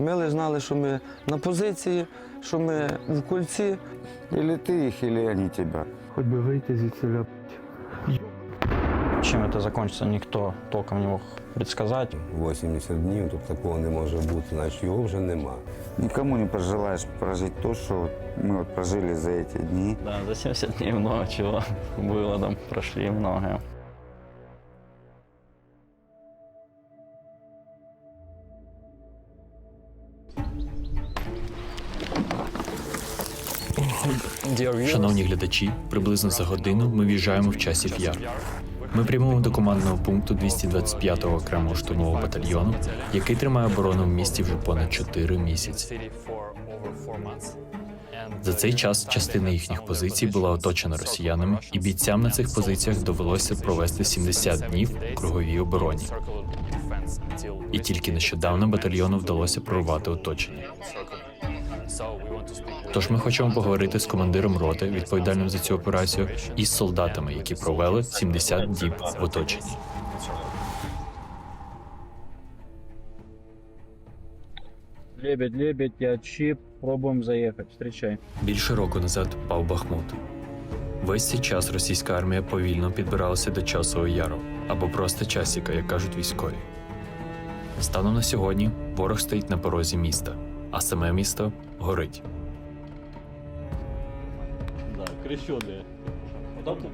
Ми лише знали, що ми на позиції, що ми в кульці. Или ты их, или они тебя. Хоть бы выйти звідси. Чем это закончится, никто толком не мог предсказать. 80 днів, тут такого не може бути, значить його вже нема. Никому не пожелаешь прожить то, что вот мы вот прожили за эти дни. Да, за 70 дней много чего было, там прошли многое. Шановні глядачі, приблизно за годину ми в'їжджаємо в часів яр. Ми прямуємо до командного пункту 225-го окремого штурмового батальйону, який тримає оборону в місті вже понад 4 місяці. За цей час частина їхніх позицій була оточена росіянами, і бійцям на цих позиціях довелося провести 70 днів у круговій обороні. І тільки нещодавно батальйону вдалося прорвати оточення. Тож ми хочемо поговорити з командиром роти, відповідальним за цю операцію, і з солдатами, які провели 70 діб в оточенні. Лебедь, лебедь, я чип, пробуем заехать, встречай. Більше року назад впав Бахмут. Весь цей час російська армія повільно підбиралася до часового яру або просто часіка, як кажуть військові. Станом на сьогодні ворог стоїть на порозі міста, а саме місто горить. Крещеные. Удобно?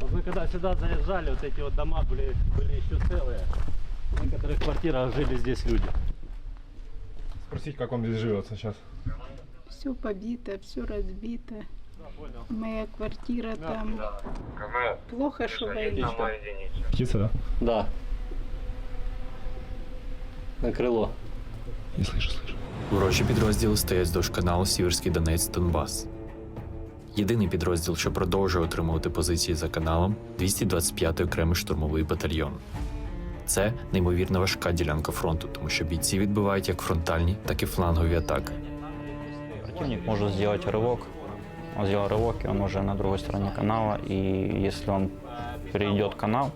Вот мы когда сюда заезжали, вот эти вот дома были, были еще целые. В некоторых квартирах жили здесь люди. Спросить, как вам здесь живется сейчас. Все побито, все разбито. Моя квартира там. Плохо, что война. Птица, да? Да. На крыло. Не слышу, слышу. Ворожі підрозділи стоять вздовж каналу Сіверський Донець Донбас. Єдиний підрозділ, що продовжує отримувати позиції за каналом 225-й окремий штурмовий батальйон. Це неймовірно важка ділянка фронту, тому що бійці відбивають як фронтальні, так і флангові атаки. Противник может сделать рывок. Он сделал рывок, и он уже на другой стороне канала. И если он перейдет канал,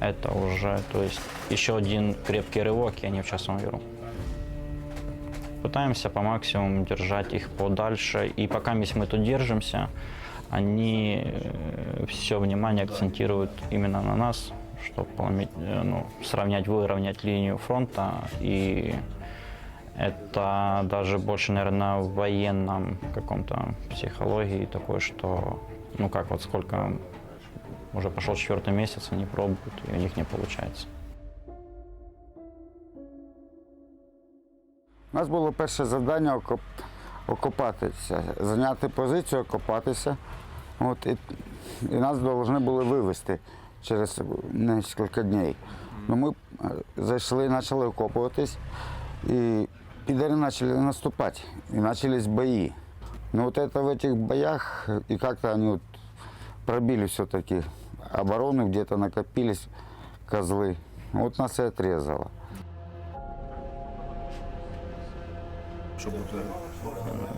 это уже, то есть, еще один крепкий рывок, и они в часовом яру. Пытаемся по максимуму держать их подальше. И пока мы тут держимся, они все внимание акцентируют именно на нас, чтобы ну, сравнять, выровнять линию фронта. И это даже больше, наверное, в военном каком-то психологии такое, что, ну как вот сколько уже пошел четвертый месяц, они пробуют, и у них не получается. У нас було перше завдання окоп... окопатися, зайняти позицію, окопатися. От, і, і нас повинні були вивезти через кілька днів. Ну, ми е, зайшли, почали окопуватись, і підари почали наступати, і почались бої. Ну вот это в этих боях, и как-то они вот пробили все-таки оборону, где-то накопились козлы. Вот нас и отрезало.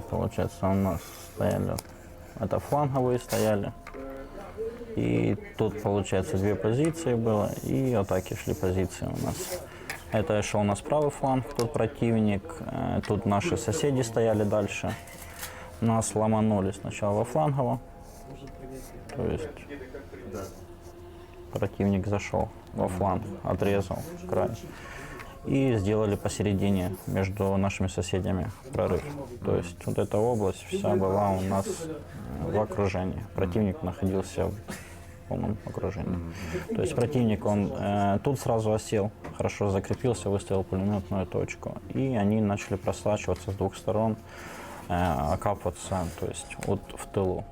Получается, у нас стояли, это фланговые стояли. И тут, получается, две позиции было, и атаки шли позиции у нас. Это шел у нас правый фланг, тут противник, э, тут наши соседи стояли дальше. Нас ломанули сначала во флангово, то есть противник зашел во фланг, отрезал край. И сделали посередине между нашими соседями прорыв. То есть вот эта область вся была у нас э, в окружении. Противник находился в полном окружении. То есть противник, он э, тут сразу осел, хорошо закрепился, выставил пулеметную точку. И они начали просачиваться с двух сторон, э, окапываться, то есть вот в тылу.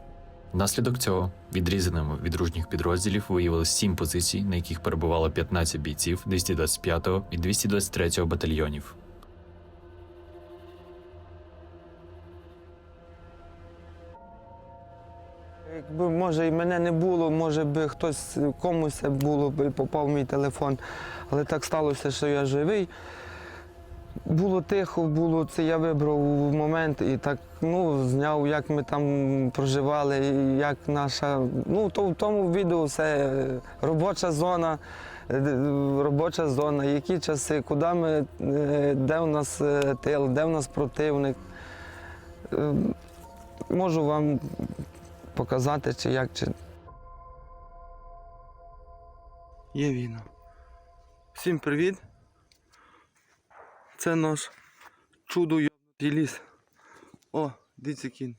Внаслідок цього відрізаними від дружніх підрозділів виявили сім позицій, на яких перебувало 15 бійців 225-го і 223-го батальйонів. Якби може і мене не було, може би хтось комусь було би попав мій телефон. Але так сталося, що я живий. Було тихо, було це я вибрав момент і так ну, зняв, як ми там проживали, як наша. Ну, то в тому відео все робоча зона, е, робоча зона, які часи, куди ми, е, де у нас е, тил, де у нас противник. Е, Можу вам показати, чи як, чи. Є війна. Всім привіт. Це наш чудо йобнутий ліс. О, дивіться кін.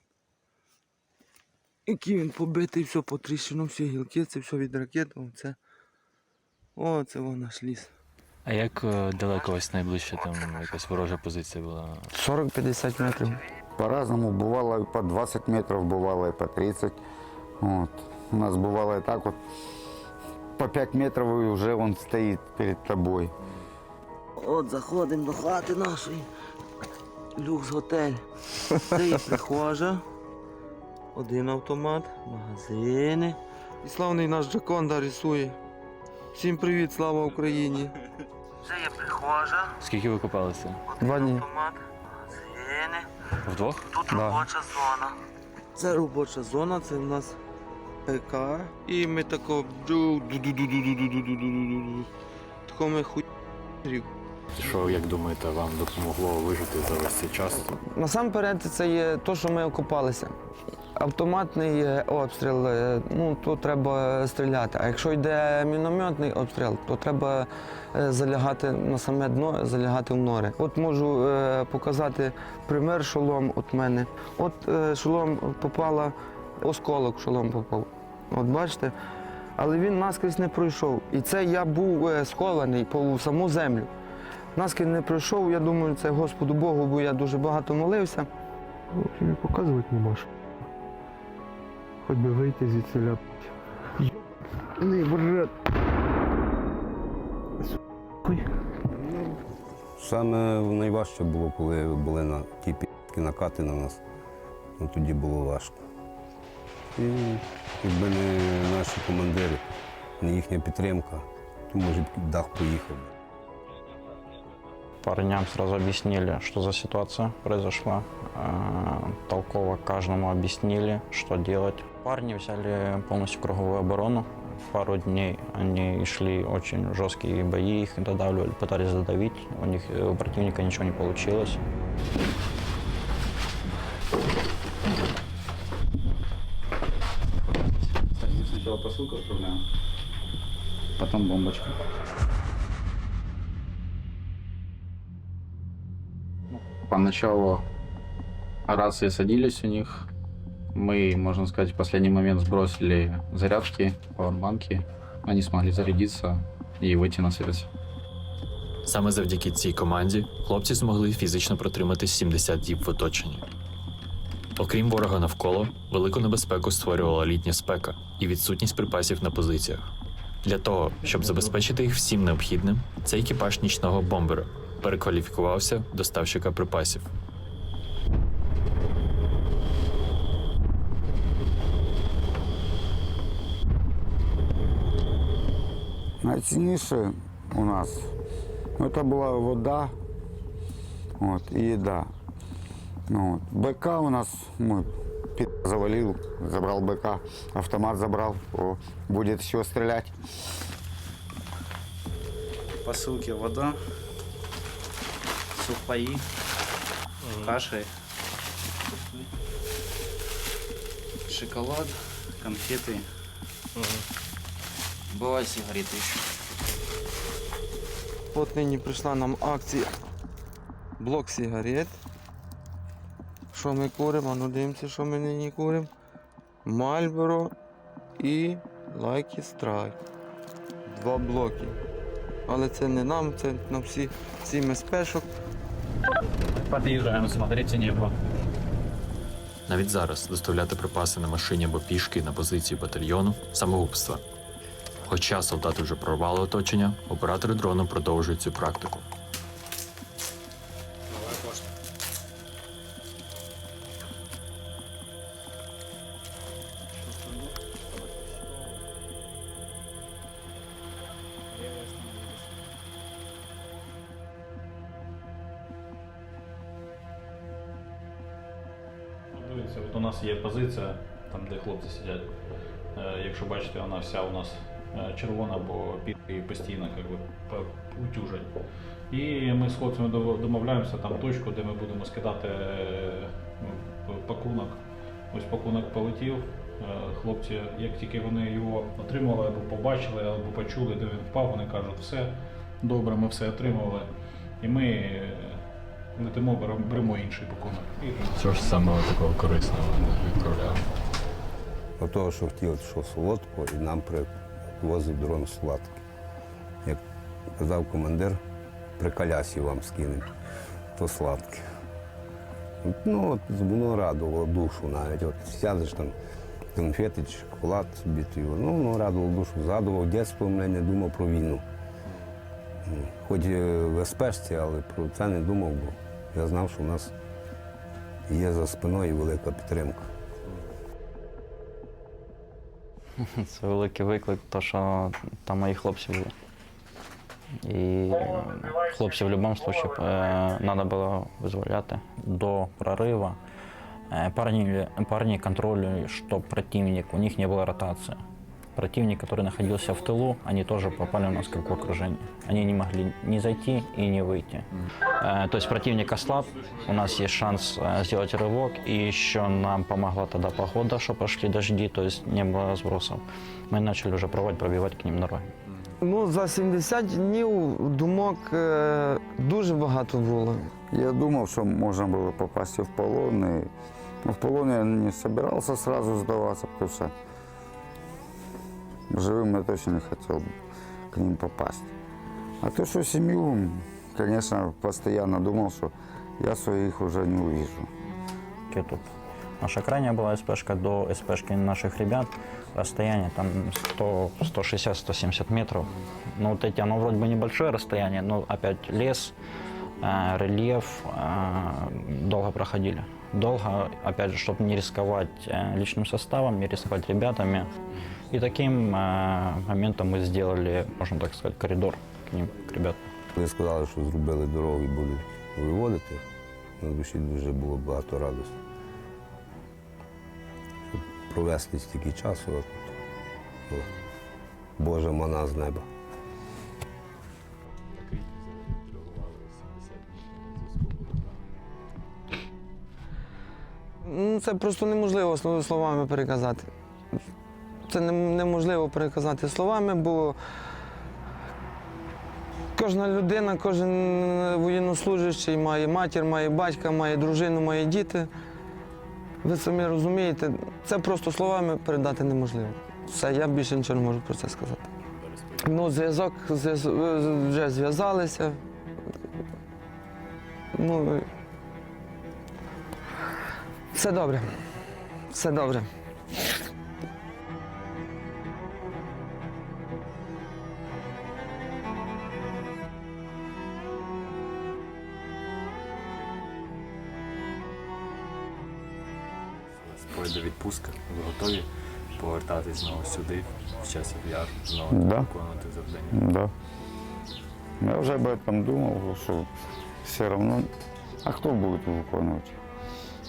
Який він побитий, все потріщено, всі гілки, це все від ракет. О, це. О, це вон наш ліс. А як е, далеко ось найближче там якась ворожа позиція була? 40-50 метрів. По-разному бувало і по 20 метрів, бувало і по 30. От. У нас бувало і так от по 5 метрів і вже він стоїть перед тобою. От заходимо до хати нашої. Люкс готель. Це є прихожа. Один автомат, магазини. І славний наш Джаконда рисує. Всім привіт, слава Україні. Це є прихожа, Скільки ви купалися? Два дні. Автомат, магазини. Вдвох? тут Да. робоча зона. Це робоча зона, це в нас ПК. І ми тако. ду- ду-ду-ду-ду-ду-ду-ду-ду-ду-ду. Тако ми хуй. Що, як думаєте, вам допомогло вижити за весь цей час? Насамперед, це є те, що ми окопалися. Автоматний е, обстріл, е, ну то треба стріляти. А якщо йде мінометний обстріл, то треба е, залягати на саме дно, залягати в нори. От можу е, показати пример шолом от мене. От е, шолом попала, осколок шолом попав. От бачите? Але він наскрізь не пройшов. І це я був схований по саму землю. Наскрізь не пройшов, я думаю, це Господу Богу, бо я дуже багато молився. В общем, и показывать не можешь. Хоть бы выйти звідси ля. Не, брат. Саме найважче було, коли були на ті пі***ки накати на нас. Ну, тоді було важко. І якби не наші командири, не їхня підтримка, то може б дах поїхав. Парням сразу объяснили, что за ситуация произошла. Э, Толково каждому объяснили, что делать. Парни взяли полностью круговую оборону. Пару дней они шли очень жесткие бои, их додавливали, пытались задавить. У них э, у противника ничего не получилось. Сначала посылку отправляем, потом бомбочка. Поначалу рации садились у них. Мы, можно сказать, в последний момент сбросили зарядки, пауэрбанки. Они смогли зарядиться и выйти на связь. Саме завдяки цій команді хлопці змогли фізично протримати 70 діб в оточенні. Окрім ворога навколо, велику небезпеку створювала літня спека і відсутність припасів на позиціях. Для того, щоб забезпечити їх всім необхідним, цей екіпаж нічного бомбера перекваліфікувався в доставщика припасів. Найцінніше у нас ну, це була вода от, і їда. Ну, от. БК у нас ми під завалив, забрав БК, автомат забрав, о, буде що стріляти. Посылки вода, сухпаи, каши, шоколад, конфеты. Бывают сигареты еще. От нині прийшла нам акція блок сигарет. Що ми куримо? А Ну дивимося, що ми нині куримо. Мальборо і Lucky Strike. Два блоки. Але це не нам, це на всі сім спешок. Подъезжаем, смотрите небо. Навіть зараз доставляти припаси на машині або пішки на позиції батальйону самогубство. Хоча солдати вже прорвали оточення, оператори дрону продовжують цю практику. У нас є позиція, там де хлопці сидять. Е, Якщо бачите, вона вся у нас е, червона, бо під і постійно утюжать. І ми з хлопцями домовляємося там точку, де ми будемо скидати е, пакунок. Ось пакунок полетів. Хлопці, як тільки вони його отримали або побачили, або почули, де він впав, вони кажуть, все добре, ми все отримали. І ми е, летимо, беремо, інший пакунок. І Що ж саме такого корисного відправляли? До того, що хотів, що солодкого, і нам привозив дрон сладкий. Як казав командир, при колясі вам скинемо, то сладке. Ну, от воно радувало душу навіть. От сядеш там конфети шоколад собі, ну, воно радувало душу. Згадував дитинство, мене не думав про війну. Ну, Хоч е, в СПшці, але про це не думав, бо я знав, що в нас є за спиною велика підтримка. Це великий виклик, то що там мої хлопці були. І е, хлопців в будь-якому випадку треба було визволяти до прориву. Е, Парни, парни контролировали, что противник, у них не было ротации. Противник, который находился в тылу, они тоже попали у нас как в окружение. Они не могли ни зайти и не выйти. Э, То есть противник ослаб, у нас есть шанс э, сделать рывок, и еще нам помогла тогда погода, что пошли дожди, то есть не было сбросов. Мы начали уже проводить, пробивать к ним дороги. Ну, за 70 днів думок е, дуже багато було. Я думал, что можно было попасть и в полон. И... Но в полон я не собирался сразу сдаваться, потому что живым я точно не хотел к ним попасть. А то, что семью, конечно, постоянно думал, что я своих уже не увижу. Тут наша крайняя была СПшка до СПшки наших ребят. Расстояние там 100, 160-170 метров. Ну, вот эти, оно вроде бы небольшое расстояние, но опять лес, э, рельеф, э, долго проходили. Долго, опять же, чтобы не рисковать э, личным составом, не рисковать ребятами. И таким э, моментом мы сделали, можно так сказать, коридор к ним, к ребятам. Коли сказали, що зробили дорогу і будуть виводити, на душі дуже було багато радості. Щоб провести стільки часу, от, о, Божа мана з неба. Ну, це просто неможливо словами переказати. Це неможливо переказати словами, бо кожна людина, кожен воєннослужащий має матір, має батька, має дружину, має діти. Ви самі розумієте, це просто словами передати неможливо. Все, я більше нічого не можу про це сказати. Ну, зв'язок вже зв'язалися. Ну, все добре. Все добре. Пройде відпустка, ви готові повертатись знову сюди, в часів яр, знову Да. виконувати завдання. Да. Я уже об этом думал, что все равно... А кто будет выполнять?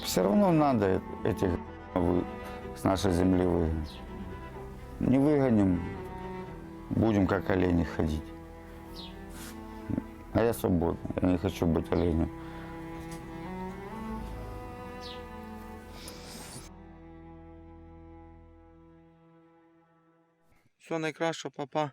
Все равно надо э- этих вы- с нашей земли выгнать. Не выгоним, будем как олени ходить. А я свободный, я не хочу быть оленем. Все найкраще, папа.